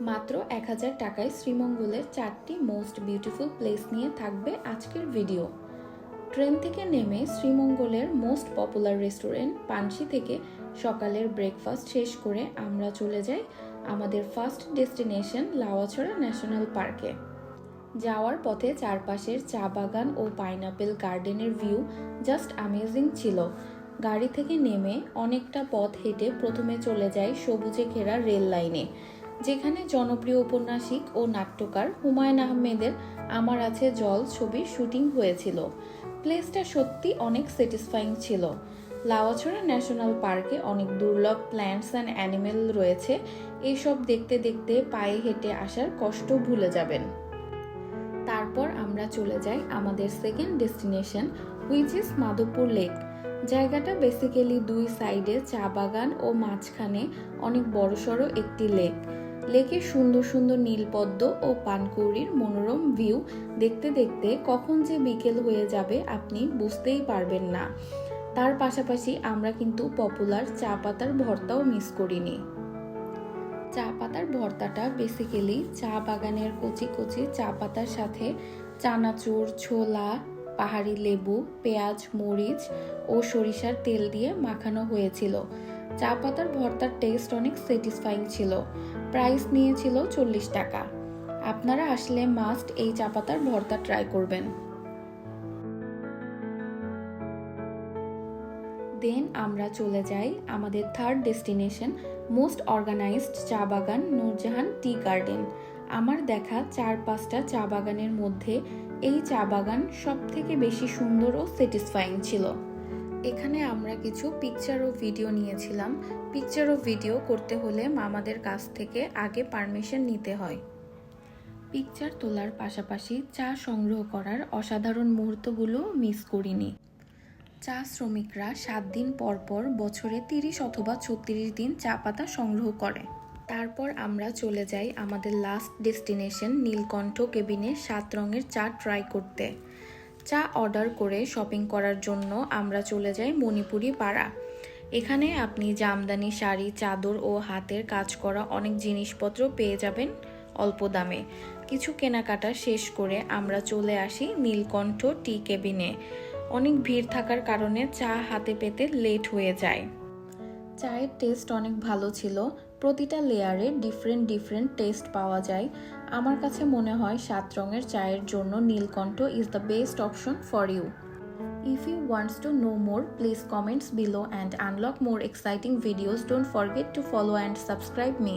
মাত্র এক হাজার টাকায় শ্রীমঙ্গলের চারটি মোস্ট বিউটিফুল প্লেস নিয়ে থাকবে আজকের ভিডিও। ট্রেন থেকে নেমে শ্রীমঙ্গলের মোস্ট পপুলার রেস্টুরেন্ট পানসি থেকে সকালের ব্রেকফাস্ট শেষ করে আমরা চলে যাই আমাদের ফার্স্ট ডেস্টিনেশন লাওয়াছড়া ন্যাশনাল পার্কে। যাওয়ার পথে চারপাশের চা বাগান ও পাইনাপেল গার্ডেনের ভিউ জাস্ট অ্যামেজিং ছিল। গাড়ি থেকে নেমে অনেকটা পথ হেঁটে প্রথমে চলে যায় সবুজে ঘেরা রেল লাইনে। যেখানে জনপ্রিয় উপন্যাসিক ও নাট্যকার হুমায়ুন আহমেদের আমার আছে জল ছবির শুটিং হয়েছিল। প্লেসটা সত্যি অনেক স্যাটিসফাইং ছিল। লাওয়াছড়া ন্যাশনাল পার্কে অনেক দুর্লভ প্ল্যান্টস অ্যান্ড অ্যানিমেল রয়েছে। এইসব দেখতে দেখতে পায়ে হেঁটে আসার কষ্ট ভুলে যাবেন। তারপর আমরা চলে যাই আমাদের second destination which is Madhabpur lake জায়গাটা বেসিক্যালি দুই সাইডে চা বাগান ও মাঝখানে অনেক বড়সড় একটি লেক লেকে সুন্দর সুন্দর নীলপদ্ম ও পানকৌড়ির মনোরম ভিউ দেখতে দেখতে কখন যে বিকেল হয়ে যাবে আপনি বুঝতেই পারবেন না। তার পাশাপাশি আমরা কিন্তু পপুলার চা পাতার ভর্তাও মিস করিনি। চা পাতার ভর্তাটা বেসিক্যালি চা বাগানের কচি কচি চা পাতার সাথে চানাচুর, ছোলা, পাহাড়ি লেবু, পেঁয়াজ, মরিচ ও সরিষার তেল দিয়ে মাখানো হয়েছিল। চা পাতার ভর্তার টেস্ট অনেক স্যাটিসফাইং ছিল। প্রাইস নিয়েছিল চল্লিশ টাকা। আপনারা আসলে মাস্ট এই চা পাতার ভর্তা ট্রাই করবেন। দেন আমরা চলে যাই আমাদের থার্ড ডেস্টিনেশন মোস্ট অর্গানাইজড চা বাগান নূরজাহান টি গার্ডেন। আমার দেখা চার পাঁচটা চা বাগানের মধ্যে এই চা বাগান সব থেকে বেশি সুন্দর ও স্যাটিসফাইং ছিল। এখানে আমরা কিছু পিকচার ও ভিডিও নিয়েছিলাম। পিকচার ও ভিডিও করতে হলে মামাদের কাছ থেকে আগে পারমিশন নিতে হয়। পিকচার তোলার পাশাপাশি চা সংগ্রহ করার অসাধারণ মুহূর্তগুলো মিস করিনি। চা শ্রমিকরা সাত দিন পর পর বছরে তিরিশ অথবা ছত্রিশ দিন চা পাতা সংগ্রহ করে। তারপর আমরা চলে যাই আমাদের লাস্ট ডেস্টিনেশন নীলকণ্ঠ কেবিনে সাত রঙের চা ট্রাই করতে। চা অর্ডার করে শপিং করার জন্য আমরা চলে যাই মণিপুরি পাড়া। এখানে আপনি জামদানি, শাড়ি, চাদর ও হাতের কাজ করা অনেক জিনিসপত্র পেয়ে যাবেন অল্প দামে। কিছু কেনাকাটা শেষ করে আমরা চলে আসি নীলকণ্ঠ টি কেবিনে। অনেক ভিড় থাকার কারণে চা হাতে পেতে লেট হয়ে যায়। চায়ের টেস্ট অনেক ভালো ছিল প্রতিটা লেয়ারে ডিফারেন্ট ডিফারেন্ট টেস্ট পাওয়া যায়। আমার কাছে মনে হয় সাত রঙের চায়ের জন্য Nilkantha is the best option for you if you wants to know more please comments below and unlock more exciting videos don't forget to follow and subscribe me